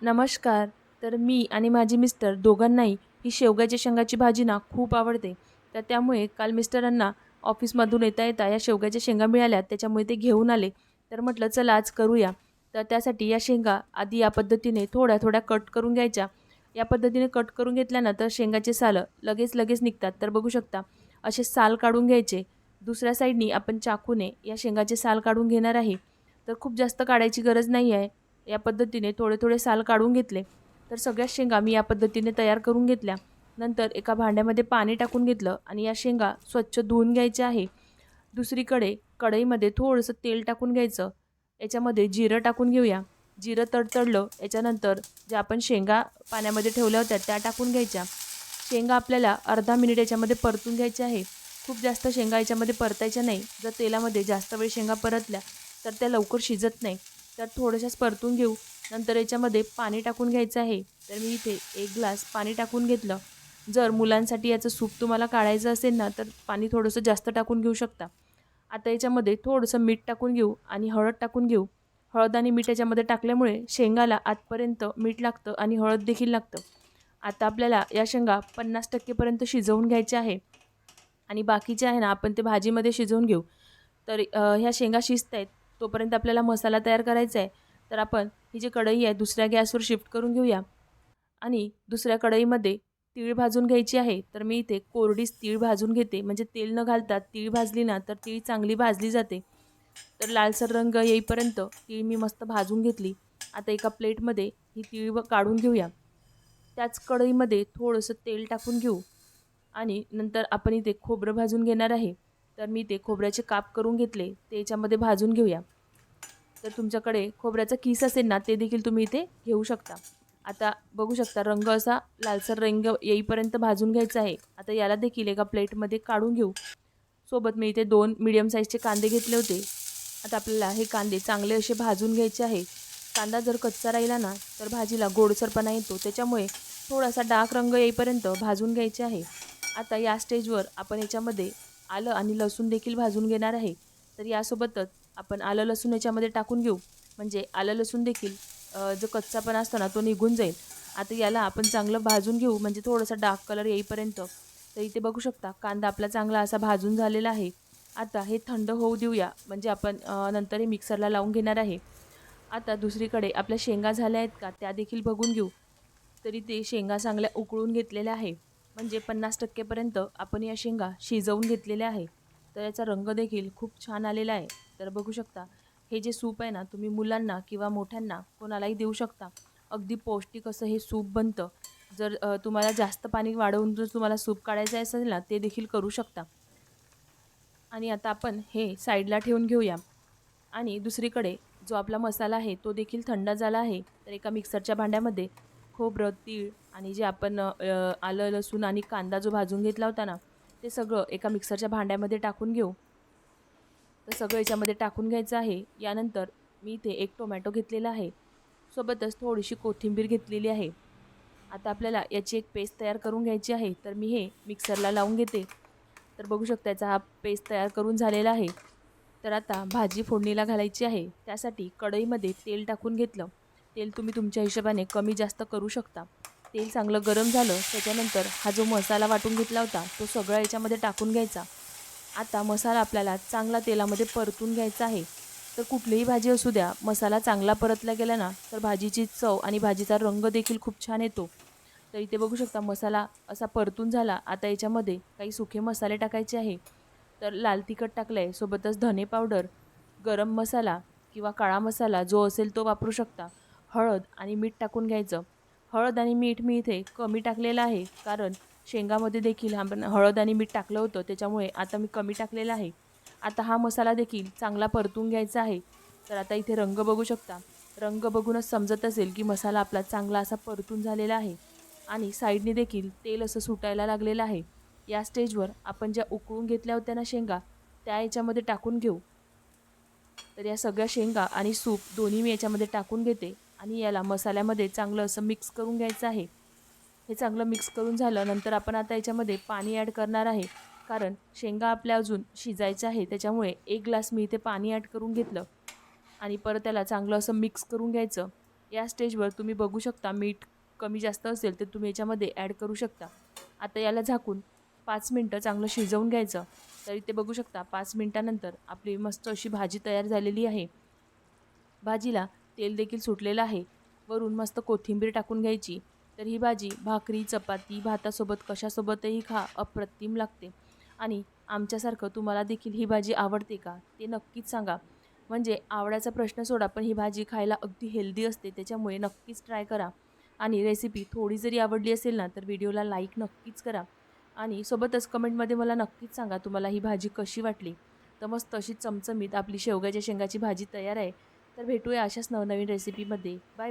नमस्कार. तर मी आणि माझे मिस्टर दोघांनाही ही शेवग्याच्या शेंगाची भाजी ना खूप आवडते. तर त्यामुळे काल मिस्टरांना ऑफिसमधून येता येता या शेवग्याच्या शेंगा मिळाल्या त्याच्यामुळे ते घेऊन आले. तर म्हटलं चला आज करूया. तर त्यासाठी या शेंगा आधी या पद्धतीने थोड्या थोड्या कट करून घ्यायच्या. या पद्धतीने कट करून घेतल्यानंतर शेंगाचे सालं लगेच लगेच निघतात. तर बघू शकता असे साल काढून घ्यायचे. दुसऱ्या साईडनी आपण चाकूने या शेंगाचे साल काढून घेणार आहे. तर खूप जास्त काढायची गरज नाही आहे या पद्धतीने थोडे थोडे साल काढून घेतले. तर सगळ्या शेंगा मी या पद्धतीने तयार करून घेतल्या. नंतर एका भांड्यामध्ये पाणी टाकून घेतलं आणि या शेंगा स्वच्छ धुवून घ्यायच्या आहे. दुसरीकडे कढईमध्ये थोडंसं तेल टाकून घ्यायचं. याच्यामध्ये जिरं टाकून घेऊया. जिरं तडतडलं याच्यानंतर ज्या आपण शेंगा पाण्यामध्ये ठेवल्या होत्या त्या टाकून घ्यायच्या. शेंगा आपल्याला अर्धा मिनिट याच्यामध्ये परतून घ्यायच्या आहे. खूप जास्त शेंगा याच्यामध्ये परतायच्या नाही. जर तेलामध्ये जास्त वेळ शेंगा परतल्या तर त्या लवकर शिजत नाही. तर थोडंसं परतून घेऊ. नंतर याच्यामध्ये पाणी टाकून घ्यायचं आहे. तर मी इथे एक ग्लास पाणी टाकून घेतलं. जर मुलांसाठी याचं सूप तुम्हाला काढायचं असेल ना तर पाणी थोडंसं जास्त टाकून घेऊ शकता. आता याच्यामध्ये थोडंसं मीठ टाकून घेऊ आणि हळद टाकून घेऊ. हळद आणि मीठ याच्यामध्ये टाकल्यामुळे शेंगाला आतपर्यंत मीठ लागतं आणि हळद देखील लागतं. आता आपल्याला या शेंगा पन्नास टक्केपर्यंत शिजवून घ्यायच्या आहे. आणि बाकीचे आहे ना आपण ते भाजीमध्ये शिजवून घेऊ. तर ह्या शेंगा शिजत आहेत तोपर्यंत आपल्याला मसाला तयार करायचा आहे तर आपण ही जी कढई आहे दुसऱ्या गॅसवर शिफ्ट करून घेऊया. आणि दुसऱ्या कढईमध्ये तीळ भाजून घ्यायची आहे तर मी इथे कोरडीच तीळ भाजून घेते. म्हणजे तेल न घालता तीळ भाजली ना तर तीळ चांगली भाजली जाते. तर लालसर रंग येईपर्यंत तीळ मी मस्त भाजून घेतली. आता एका प्लेटमध्ये ही तीळ काढून घेऊया. त्याच कढईमध्ये थोडंसं तेल टाकून घेऊ. आणि नंतर आपण इथे खोबरं भाजून घेणार आहे. तर मी ते खोबऱ्याचे काप करून घेतले ते याच्यामध्ये भाजून घेऊया. तर तुमच्याकडे खोबऱ्याचा किस असेल ना ते देखील तुम्ही इथे घेऊ शकता. आता बघू शकता रंग असा लालसर रंग येईपर्यंत भाजून घ्यायचा आहे. आता याला देखील एका प्लेटमध्ये काढून घेऊ. सोबत मी इथे दोन मिडियम साईजचे कांदे घेतले होते. आता आपल्याला हे कांदे चांगले असे भाजून घ्यायचे आहे. कांदा जर कच्चा राहिला ना तर भाजीला गोडसरपणा येतो. त्याच्यामुळे थोडासा डार्क रंग येईपर्यंत भाजून घ्यायचे आहे. आता या स्टेजवर आपण याच्यामध्ये आलं आणि लसूण देखील भाजून घेणार आहे. तर यासोबतच आपण आलं लसूण याच्यामध्ये टाकून घेऊ. म्हणजे आलं लसूण देखील जो कच्चापण असतो ना तो निघून जाईल. आता याला आपण चांगलं भाजून घेऊ. म्हणजे थोडासा डार्क कलर येईपर्यंत. तर इथे बघू शकता कांदा आपला चांगला असा भाजून झालेला आहे. आता हे थंड होऊ देऊया. म्हणजे आपण नंतर हे मिक्सरला लावून घेणार आहे. आता दुसरीकडे आपल्या शेंगा झाल्या आहेत का त्या देखील बघून घेऊ. तरी ते शेंगा चांगल्या उकळून घेतलेल्या आहे. म्हणजे पन्नास टक्केपर्यंत आपण या शेंगा शिजवून घेतलेल्या आहे. तर याचा रंग देखील खूप छान आलेला आहे. तर बघू शकता हे जे सूप आहे ना तुम्ही मुलांना किंवा मोठ्यांना कोणालाही देऊ शकता. अगदी पौष्टिक असं हे सूप बनतं. जर तुम्हाला जास्त पाणी वाढवून जर तुम्हाला सूप काढायचं असेल ना ते देखील करू शकता. आणि आता आपण हे साईडला ठेवून घेऊया. आणि दुसरीकडे जो आपला मसाला आहे तो देखील थंड झाला आहे. तर एका मिक्सरच्या भांड्यामध्ये खोबरं तीळ आणि जे आपण आलं लसूण आणि कांदा जो भाजून घेतला होता ना ते सगळं एका मिक्सरच्या भांड्यामध्ये टाकून घेऊ. तर सगळं याच्यामध्ये टाकून घ्यायचं आहे. यानंतर मी इथे एक टोमॅटो घेतलेला आहे. सोबतच थोडीशी कोथिंबीर घेतलेली आहे. आता आपल्याला याची एक पेस्ट तयार करून घ्यायची आहे. तर मी हे मिक्सरला लावून घेते. तर बघू शकता याचा हा पेस्ट तयार करून झालेला आहे. तर आता भाजी फोडणीला घालायची आहे. त्यासाठी कढईमध्ये तेल टाकून घेतलं. तेल तुम्ही तुमच्या हिशोबाने कमी जास्त करू शकता. तेल चांगलं गरम झालं त्याच्यानंतर हा जो मसाला वाटून घेतला होता तो सगळा याच्यामध्ये टाकून घ्यायचा. आता मसाला आपल्याला चांगला तेलामध्ये परतून घ्यायचा आहे. तर कुठलीही भाजी असू द्या मसाला चांगला परतला गेला ना तर भाजीची चव आणि भाजीचा रंग देखील खूप छान येतो. तर इथे बघू शकता मसाला असा परतून झाला. आता याच्यामध्ये काही सुखे मसाले टाकायचे आहे. तर लाल तिखट टाकलं आहे सोबतच धने पावडर गरम मसाला किंवा काळा मसाला जो असेल तो वापरू शकता. हळद आणि मीठ टाकून घ्यायचं. हळद आणि मीठ मी इथे कमी टाकलेलं आहे कारण शेंगामध्ये देखील आपण हळद आणि मीठ टाकलं होतं त्याच्यामुळे आता मी कमी टाकलेलं आहे. आता हा मसाला देखील चांगला परतून घ्यायचा आहे. तर आता इथे रंग बघू शकता. रंग बघूनच समजत असेल की मसाला आपला चांगला असा परतून झालेला आहे. आणि साईडने देखील तेल असं सुटायला लागलेलं आहे. या स्टेजवर आपण ज्या उकळून घेतल्या होत्या ना शेंगा त्या याच्यामध्ये टाकून घेऊ. तर या सगळ्या शेंगा आणि सूप दोन्ही मी याच्यामध्ये टाकून घेते. आणि याला मसाल्यामध्ये चांगलं असं मिक्स करून घ्यायचं आहे. हे चांगलं मिक्स करून झालं नंतर आपण आता याच्यामध्ये पाणी ॲड करणार आहे. कारण शेंगा आपल्या अजून शिजायच्या आहे त्याच्यामुळे एक ग्लास मी इथे पाणी ॲड करून घेतलं. आणि परत त्याला चांगलं असं मिक्स करून घ्यायचं. या स्टेजवर तुम्ही बघू शकता मीठ कमी जास्त असेल तर तुम्ही याच्यामध्ये ॲड करू शकता. आता याला झाकून पाच मिनटं चांगलं शिजवून घ्यायचं. तर इथे बघू शकता पाच मिनटानंतर आपली मस्त अशी भाजी तयार झालेली आहे. भाजीला तेल देखील सुटलेलं आहे. वरून मस्त कोथिंबीर टाकून घ्यायची. तर ही भाजी भाकरी चपाती भातासोबत कशासोबतही खा अप्रतिम लागते. आणि आमच्यासारखं तुम्हाला देखील ही भाजी आवडते का ते नक्कीच सांगा. म्हणजे आवडायचा प्रश्न सोडा पण ही भाजी खायला अगदी हेल्दी असते त्याच्यामुळे नक्कीच ट्राय करा. आणि रेसिपी थोडी जरी आवडली असेल ना तर व्हिडिओला लाईक नक्कीच करा. आणि सोबतच कमेंटमध्ये मला नक्कीच सांगा तुम्हाला ही भाजी कशी वाटली. तर मस्त अशी चमचमीत आपली शेवग्याच्या शेंगाची भाजी तयार आहे. तर भेटूया अशाच नवनवीन रेसिपीमध्ये बाय बाय